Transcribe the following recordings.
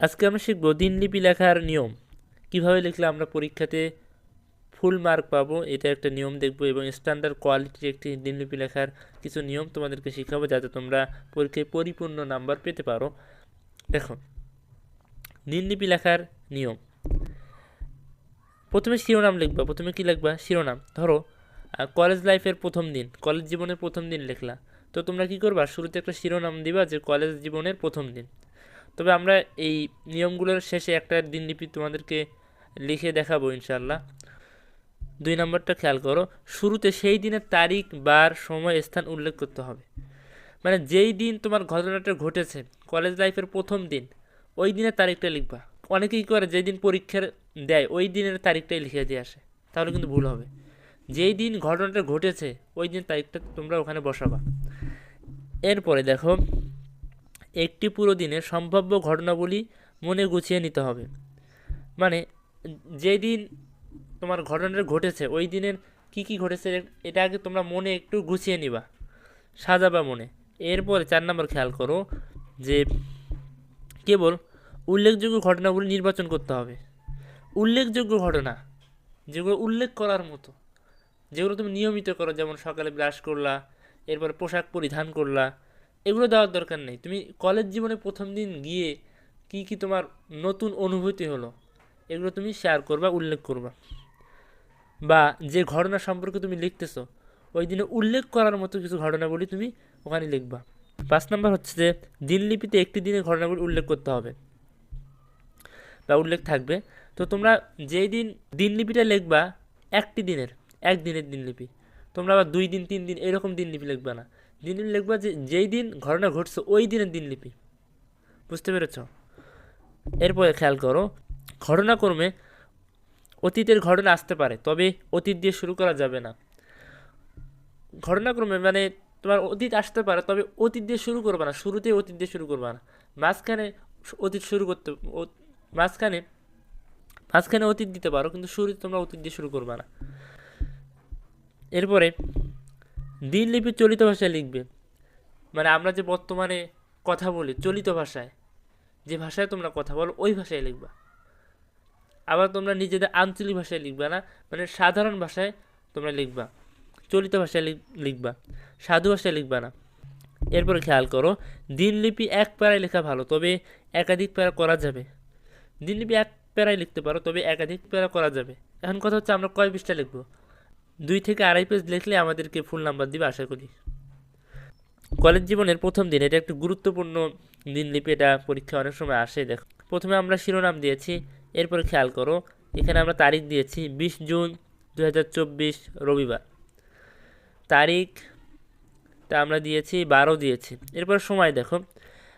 আজকে আমরা শিখব দিনলিপি লেখার নিয়ম। কীভাবে লিখলে আমরা পরীক্ষাতে ফুল মার্ক পাবো, এটা একটা নিয়ম দেখব এবং স্ট্যান্ডার্ড কোয়ালিটির একটি দিনলিপি লেখার কিছু নিয়ম তোমাদেরকে শেখাবো যাতে তোমরা পরীক্ষায় পরিপূর্ণ নাম্বার পেতে পারো। দেখো দিনলিপি লেখার নিয়ম। প্রথমে শিরোনাম লিখবা, প্রথমে কি লিখবা? শিরোনাম। ধরো কলেজ লাইফের প্রথম দিন কলেজ জীবনের প্রথম দিন লিখলা। তো তোমরা কি করবা? শুরুতে একটা শিরোনাম দিবা যে কলেজ জীবনের প্রথম দিন। তবে আমরা এই নিয়মগুলোর শেষে একটা দিনলিপি তোমাদেরকে লিখে দেখাবো ইনশাল্লাহ দুই নম্বরটা খেয়াল করো, শুরুতে সেই দিনের তারিখ, বার, সময়, স্থান উল্লেখ করতে হবে। মানে যেই দিন তোমার ঘটনাটা ঘটেছে কলেজ লাইফের প্রথম দিন, ওই দিনের তারিখটা লিখবা। অনেকেই করে যেই দিন পরীক্ষার দেয়, ওই দিনের তারিখটাই লিখে দিয়ে আসে। তাহলে কিন্তু ভুল হবে। যেই দিন ঘটনাটা ঘটেছে, ওই দিন তারিখটা তোমরা ওখানে বসাবা। এরপরে দেখো একটি পুরো দিনের সম্ভাব্য ঘটনাবলী মনে গুছিয়ে নিতে হবে। মানে যেই দিন তোমার ঘটনাটা ঘটেছে, ওই দিনের কি কি ঘটেছে, এটা আগে তোমরা মনে একটু গুছিয়ে নিবা, সাজাবা মনে। এরপরে চার নম্বর খেয়াল করো যে, কেবল উল্লেখযোগ্য ঘটনাগুলি নির্বাচন করতে হবে। উল্লেখযোগ্য ঘটনা, যেগুলো উল্লেখ করার মতো, যেগুলো তুমি নিয়মিত করো, যেমন সকালে ব্রাশ করলা, এরপর পোশাক পরিধান করলা এগুলো দেওয়ার দরকার নেই। তুমি কলেজ জীবনে প্রথম দিন গিয়ে কি কি তোমার নতুন অনুভূতি হলো, এগুলো তুমি শেয়ার করবা, উল্লেখ করবা। বা যে ঘটনা সম্পর্কে তুমি লিখতেছো, ওই দিনে উল্লেখ করার মতো কিছু ঘটনাগুলি তুমি ওখানে লিখবা। পাঁচ নম্বর হচ্ছে যে, দিনলিপিতে একটি দিনের ঘটনাগুলি উল্লেখ করতে হবে। বা উল্লেখ থাকবে। তো তোমরা যেই দিন দিনলিপিটা লিখবা, একটি দিনের এক দিনের দিনলিপি। তোমরা আবার দুই দিন, তিন দিন এরকম দিনলিপি লিখবা না। দিনলিপি লিখবা যে যেই দিন ঘটনা ঘটছে, ওই দিনের দিনলিপি বুঝতে পেরেছ? এরপরে খেয়াল করো, ঘটনাক্রমে অতীতের ঘটনা আসতে পারে, তবে অতীত দিয়ে শুরু করা যাবে না। ঘটনাক্রমে মানে তোমার অতীত আসতে পারে, তবে অতীত দিয়ে শুরু করবে না, শুরুতেই অতীত দিয়ে শুরু করবে না। মাঝখানে অতীত শুরু করতে মাঝখানে মাঝখানে অতীত দিতে পারো, কিন্তু শুরুতে তোমরা অতীত দিয়ে শুরু করবে না। এরপরে দিনলিপি চলিত ভাষায় লিখবে। মানে আমরা যে বর্তমানে কথা বলি চলিত ভাষায়, যে ভাষায় তোমরা কথা বলো ওই ভাষায় লিখবা। আবার তোমরা নিজেদের আঞ্চলিক ভাষায় লিখবা না মানে সাধারণ ভাষায় তোমরা লিখবা। চলিত ভাষায় লিখবা, সাধু ভাষায় লিখবা না। এরপরে খেয়াল করো দিনলিপি এক প্যারায় লেখা ভালো, তবে একাধিক প্যারা করা যাবে। দিনলিপি এক প্যারায় লিখতে পারো, তবে একাধিক প্যারা করা যাবে। এখন কথা হচ্ছে আমরা কয় পৃষ্ঠা লিখব? দুই থেকে আড়াই পেজ লিখলে আমাদেরকে ফুল নাম্বার দিবে, আশা করি। কলেজ জীবনের প্রথম দিন, এটা একটি গুরুত্বপূর্ণ দিনলিপি এটা পরীক্ষা অনেক সময় আসে, দেখো। প্রথমে আমরা শিরোনাম দিয়েছি, এরপরে খেয়াল করো, এখানে আমরা তারিখ দিয়েছি, বিশ জুন দু হাজার চব্বিশ, রবিবার। তারিখটা আমরা দিয়েছি, বারো দিয়েছি। এরপর সময় দেখো,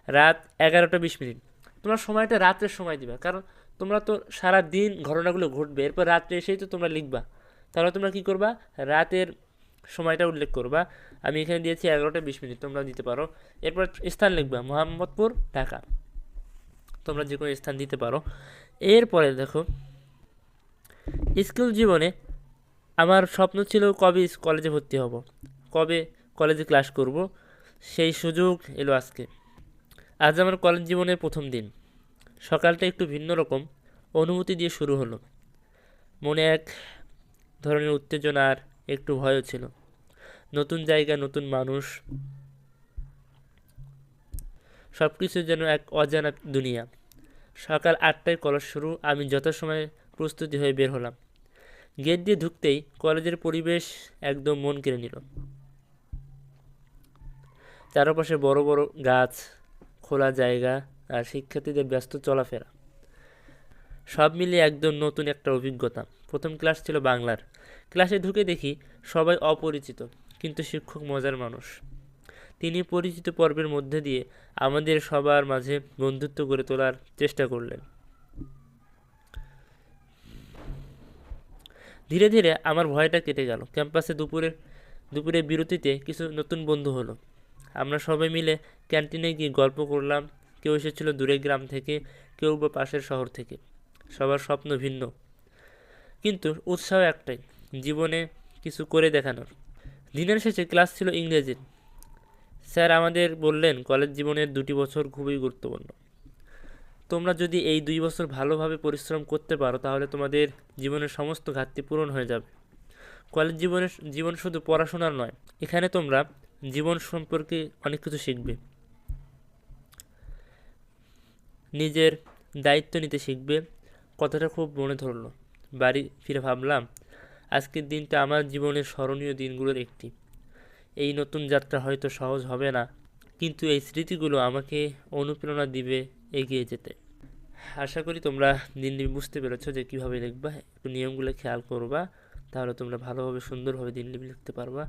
রাত এগারোটা বিশ মিনিট। তোমরা সময়টা রাত্রের সময় দিবা, কারণ তোমরা তো সারা দিন ঘটনাগুলো ঘটবে, এরপর রাত্রে এসেই তো তোমরা লিখবা। তাহলে তোমরা কী করবা? রাতের সময়টা উল্লেখ করবা। আমি এখানে দিয়েছি এগারোটা বিশ মিনিট তোমরা দিতে পারো। এরপর স্থান লিখবা, মোহাম্মদপুর, ঢাকা। তোমরা যে কোনো স্থান দিতে পারো। এরপরে দেখো, স্কুল জীবনে আমার স্বপ্ন ছিল কবে কলেজে ভর্তি হব, কবে কলেজে ক্লাস করব, সেই সুযোগ এলো আজকে। আজ আমার কলেজ জীবনের প্রথম দিন। সকালটা একটু ভিন্ন রকম, অনুভূতি দিয়ে শুরু হলো। মনে এক ধরনের উত্তেজনার একটু ভয়ও ছিল। নতুন জায়গা, নতুন মানুষ। সব কিছু যেন এক অজানা দুনিয়া। সকাল আটটায় কলেজ শুরু, আমি যথাসময়ে প্রস্তুতি হয়ে বের হলাম। গেট দিয়ে ঢুকতেই কলেজের পরিবেশ একদম মন কেড়ে নিল। চারপাশে বড় বড় গাছ, খোলা জায়গা আর শিক্ষার্থীদের ব্যস্ত চলাফেরা। সব মিলিয়ে একদম নতুন একটা অভিজ্ঞতা। প্রথম ক্লাস ছিল বাংলার। ক্লাসে ঢুকে দেখি সবাই অপরিচিত, কিন্তু শিক্ষক মজার মানুষ। তিনি পরিচিত পর্বের মধ্যে দিয়ে আমাদের সবার মাঝে বন্ধুত্ব গড়ে তোলার চেষ্টা করলেন। ধীরে ধীরে আমার ভয়টা কেটে গেল। ক্যাম্পাসে দুপুরের দুপুরে বিরতিতে কিছু নতুন বন্ধু হলো। আমরা সবাই মিলে ক্যান্টিনে গিয়ে গল্প করলাম, কেউ এসেছিল দূরের গ্রাম থেকে, কেউ বা পাশের শহর থেকে। সবার স্বপ্ন ভিন্ন। কিন্তু উৎসাহ একটাই জীবনে কিছু করে দেখানোর। দিনের শেষে ক্লাস ছিল ইংরেজির। স্যার আমাদের বললেন, কলেজ জীবনের দুটি বছর খুবই গুরুত্বপূর্ণ। তোমরা যদি এই দুই বছর ভালোভাবে পরিশ্রম করতে পারো, তাহলে তোমাদের জীবনের সমস্ত ঘাটতি পূরণ হয়ে যাবে। কলেজ জীবনের জীবন শুধু পড়াশোনার নয়, এখানে তোমরা জীবন সম্পর্কে অনেক কিছু শিখবে। নিজের দায়িত্ব নিতে শিখবে। কথাটা খুব মনে ধরলো। বাড়ি ফিরে ভাবলাম আজকের দিনটা আমার জীবনের স্মরণীয় দিনগুলোর একটি। এই নতুন যাত্রা হয়তো সহজ হবে না, কিন্তু এই স্মৃতিগুলো আমাকে অনুপ্রেরণা দিবে এগিয়ে যেতে। আশা করি তোমরা দিন দিন বুঝতে পেরেছ যে কীভাবে লিখবা, একটু নিয়মগুলো খেয়াল করবা, তাহলে তোমরা ভালোভাবে, সুন্দরভাবে দিনলিপি লিখতে পারবা।